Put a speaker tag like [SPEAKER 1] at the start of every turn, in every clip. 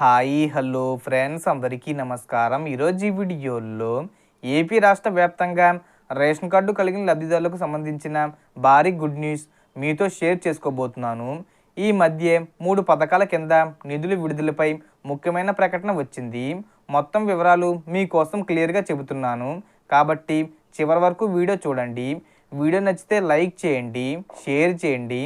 [SPEAKER 1] Hi hello friends అందరికీ నమస్కారం. ఈరోజు ఈ వీడియోలో ఏపీ రాష్ట్ర వ్యాప్తంగా రేషన్ కార్డు కలిగిన లబ్ధిదారులకు సంబంధించిన భారీ గుడ్ న్యూస్ మీతో షేర్ చేసుకోబోతున్నాను. ఈ మధ్య మూడు పథకాల కింద నిధుల విడుదలపై ముఖ్యమైన ప్రకటన వచ్చింది. మొత్తం వివరాలు మీకోసం క్లియర్గా చెబుతున్నాను. కాబట్టి చివరి వరకు వీడియో చూడండి. వీడియో నచ్చితే లైక్ చేయండి షేర్ చేయండి.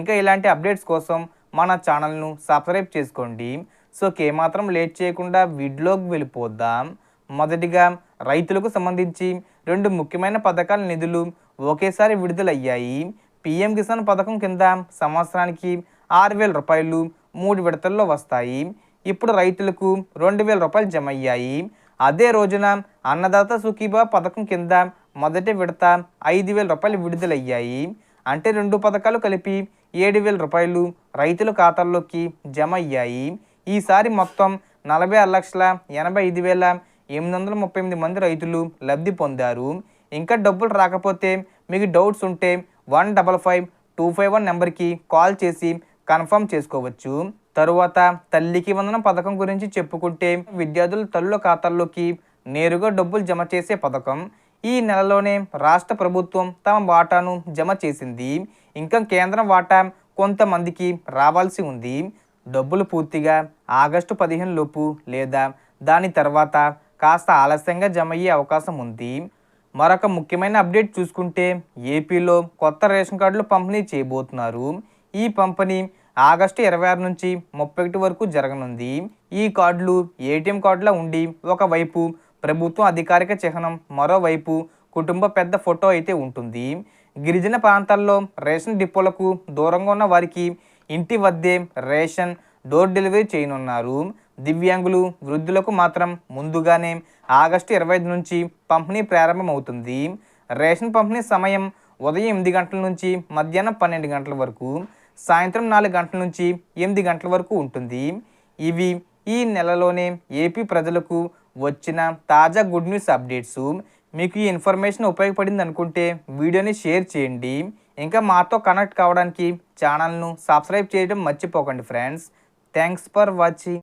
[SPEAKER 1] ఇంకా ఇలాంటి అప్డేట్స్ కోసం మన ఛానల్ను సబ్స్క్రైబ్ చేసుకోండి. సో ఏమాత్రం లేట్ చేయకుండా వీడిలోకి వెళ్ళిపోద్దాం మొదటిగా రైతులకు సంబంధించి రెండు ముఖ్యమైన పథకాల నిధులు ఒకేసారి విడుదలయ్యాయి. పిఎం కిసాన్ పథకం కింద సంవత్సరానికి ఆరు వేల రూపాయలు మూడు విడతల్లో వస్తాయి. ఇప్పుడు రైతులకు రెండు వేల రూపాయలు జమ అయ్యాయి అదే రోజున అన్నదాత సుఖీబా పథకం కింద మొదటి విడత ఐదు వేల రూపాయలు విడుదలయ్యాయి. అంటే రెండు పథకాలు కలిపి ఏడు వేల రూపాయలు రైతుల ఖాతాల్లోకి జమ అయ్యాయి ఈసారి మొత్తం నలభై ఆరు లక్షల ఎనభై ఐదు వేల ఎనిమిది వందల ముప్పై ఎనిమిది మంది రైతులు లబ్ధి పొందారు. ఇంకా డబ్బులు రాకపోతే మీకు డౌట్స్ ఉంటే one double five two five one నెంబర్కి కాల్ చేసి కన్ఫర్మ్ చేసుకోవచ్చు. తరువాత తల్లికి వందనం పథకం గురించి చెప్పుకుంటే విద్యార్థుల తల్లుల ఖాతాల్లోకి నేరుగా డబ్బులు జమ చేసే పథకం. ఈ నెలలోనే రాష్ట్ర ప్రభుత్వం తమ వాటాను జమ చేసింది. ఇంకా కేంద్రం వాటా కొంతమందికి రావాల్సి ఉంది. డబ్బులు పూర్తిగా ఆగస్టు పదిహేను లోపు లేదా దాని తర్వాత కాస్త ఆలస్యంగా జమ అయ్యే అవకాశం ఉంది. మరొక ముఖ్యమైన అప్డేట్ చూసుకుంటే ఏపీలో కొత్త రేషన్ కార్డులు పంపిణీ చేయబోతున్నారు. ఈ పంపిణీ ఆగస్టు ఇరవై ఆరు నుంచి ముప్పై ఒకటి వరకు జరగనుంది. ఈ కార్డులు ఏటీఎం కార్డులా ఉండి ఒకవైపు ప్రభుత్వం అధికారిక చిహ్నం మరోవైపు కుటుంబ పెద్ద ఫోటో అయితే ఉంటుంది. గిరిజన ప్రాంతాల్లో రేషన్ డిపోలకు దూరంగా ఉన్న వారికి ఇంటి వద్దే రేషన్ డోర్ డెలివరీ చేయనున్నారు. దివ్యాంగులు వృద్ధులకు మాత్రం ముందుగానే ఆగస్టు ఇరవై ఐదు నుంచి పంపిణీ ప్రారంభమవుతుంది. రేషన్ పంపిణీ సమయం ఉదయం ఎనిమిది గంటల నుంచి మధ్యాహ్నం పన్నెండు గంటల వరకు సాయంత్రం నాలుగు గంటల నుంచి ఎనిమిది గంటల వరకు ఉంటుంది. ఇవి ఈ నెలలోనే ఏపీ ప్రజలకు వచ్చిన తాజా గుడ్ న్యూస్ అప్డేట్స్. మీకు ఈ ఇన్ఫర్మేషన్ ఉపయోగపడింది అనుకుంటే వీడియోని షేర్ చేయండి. ఇంకా మాతో కనెక్ట్ కావడానికి ఛానల్ను సబ్స్క్రైబ్ చేయడం మర్చిపోకండి ఫ్రెండ్స్. Thanks for watching.